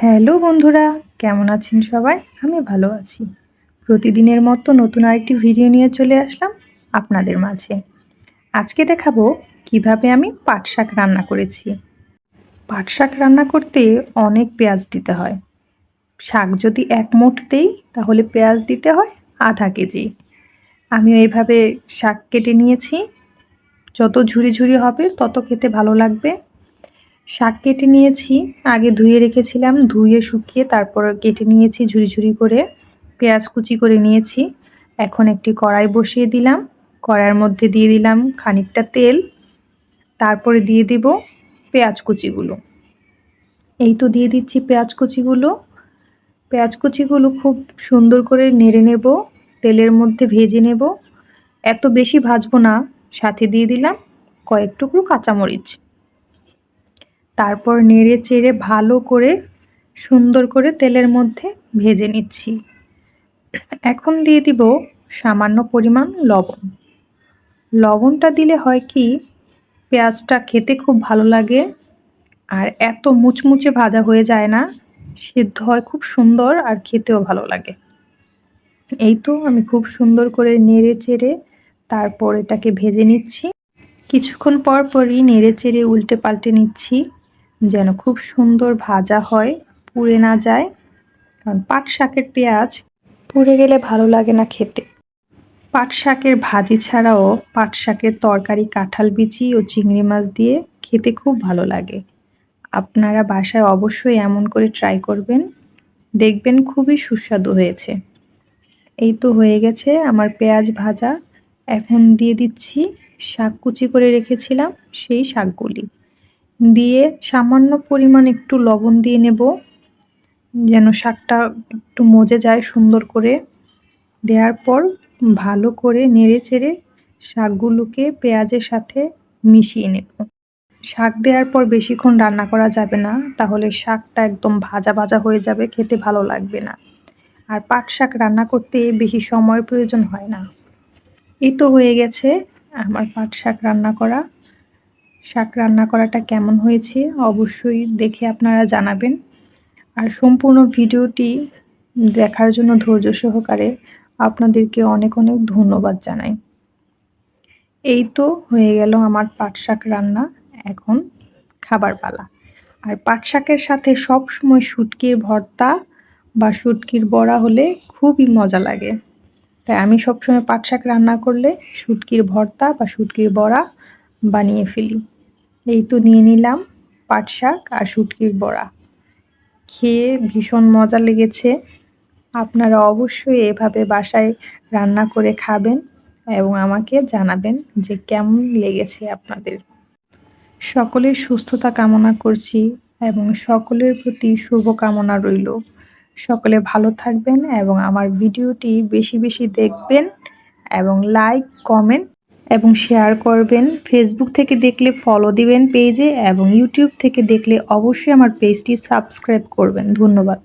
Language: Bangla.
হ্যালো বন্ধুরা, কেমন আছেন সবাই? আমি ভালো আছি। প্রতিদিনের মতো নতুন আরেকটি ভিডিও নিয়ে চলে আসলাম আপনাদের মাঝে। আজকে দেখাবো কীভাবে আমি পাট শাক রান্না করেছি। পাট শাক রান্না করতে অনেক পেঁয়াজ দিতে হয়। শাক যদি এক মুঠ দেই, তাহলে পেঁয়াজ দিতে হয় আধা কেজি। আমি এইভাবে শাক কেটে নিয়েছি। যত ঝুরি ঝুরি হবে, তত খেতে ভালো লাগবে। শাক কেটে নিয়েছি। আগে ধুয়ে রেখেছিলাম, ধুয়ে শুকিয়ে তারপর কেটে নিয়েছি, ঝুরি ঝুরি করে পেঁয়াজ কুচি করে নিয়েছি। এখন একটি কড়াই বসিয়ে দিলাম। কড়াইয়ের মধ্যে দিয়ে দিলাম খানিকটা তেল। তারপরে দিয়ে দিব পেঁয়াজ কুচিগুলো। এই তো দিয়ে দিচ্ছি পেঁয়াজ কুচিগুলো। পেঁয়াজ কুচিগুলো খুব সুন্দর করে নেড়ে নেব, তেলের মধ্যে ভেজে নেব। এত বেশি ভাজবো না। সাথে দিয়ে দিলাম কয়েক টুকরো কাঁচামরিচ। তারপর নেড়ে চেড়ে ভালো করে সুন্দর করে তেলের মধ্যে ভেজে নিচ্ছি। এখন দিয়ে দিব সামান্য পরিমাণ লবণ। লবণটা দিলে হয় কি, পেঁয়াজটা খেতে খুব ভালো লাগে আর এত মুচমুচে ভাজা হয়ে যায় না, সিদ্ধ হয় খুব সুন্দর আর খেতেও ভালো লাগে। এই তো আমি খুব সুন্দর করে নেড়ে চেড়ে তারপর এটাকে ভেজে নিচ্ছি। কিছুক্ষণ পর পরই নেড়ে চেড়ে উল্টে পাল্টে নিচ্ছি। যেন খুব সুন্দর ভাজা হয়, পুড়ে না যায়। কারণ পাট শাকের পেঁয়াজ পুড়ে গেলে ভালো লাগে না খেতে। পাট শাকের ভাজি ছাড়াও পাট শাকের তরকারি, কাঁঠাল বিচি ও চিংড়ি মাছ দিয়ে খেতে খুব ভালো লাগে। আপনারা বাসায় অবশ্যই এমন করে ট্রাই করবেন। দেখবেন খুবই সুস্বাদু হয়েছে। এই তো হয়ে গেছে আমার পেঁয়াজ ভাজা। এখন দিয়ে দিচ্ছি শাক কুচি করে রেখেছিলাম সেই শাকগুলি। দিয়ে সামান্য পরিমাণ একটু লবণ দিয়ে নেব, যেন শাকটা একটু মজে যায় সুন্দর করে। দেওয়ার পর ভালো করে নেড়ে চেড়ে শাকগুলোকে পেঁয়াজের সাথে মিশিয়ে নেব। শাক দেওয়ার পর বেশিক্ষণ রান্না করা যাবে না, তাহলে শাকটা একদম ভাজা ভাজা হয়ে যাবে, খেতে ভালো লাগবে না। আর পাট শাক রান্না করতে বেশি সময় প্রয়োজন হয় না। এই তো হয়ে গেছে আমার পাট শাক রান্না করা। শাক রান্না করাটা কেমন হয়েছে অবশ্যই দেখে আপনারা জানাবেন। আর সম্পূর্ণ ভিডিওটি দেখার জন্য ধৈর্য সহকারে আপনাদেরকে অনেক অনেক ধন্যবাদ জানাই। এই তো হয়ে গেল আমার পাট শাক রান্না, এখন খাবার পালা। আর পাট শাকের সাথে সব সময় শুটকির ভর্তা বা শুটকির বড়া হলে খুবই মজা লাগে। তাই আমি সবসময় পাট শাক রান্না করলে শুটকির ভর্তা বা শুটকির বড়া বানিয়ে ফেলি। এই তো নিয়ে নিলাম পাট শাক আর শুটকির বড়া। খেয়ে ভীষণ মজা লেগেছে। আপনারা অবশ্যই এভাবে বাসায় রান্না করে খাবেন এবং আমাকে জানাবেন যে কেমন লেগেছে আপনাদের। সকলের সুস্থতা কামনা করছি এবং সকলের প্রতি শুভ কামনা রইল। সকলে ভালো থাকবেন এবং আমার ভিডিওটি বেশি বেশি দেখবেন এবং লাইক কমেন্ট এবং শেয়ার করবেন। ফেসবুক থেকে দেখলে ফলো দিবেন পেজে এবং ইউটিউব থেকে দেখলে অবশ্যই আমার পেজটি সাবস্ক্রাইব করবেন। ধন্যবাদ।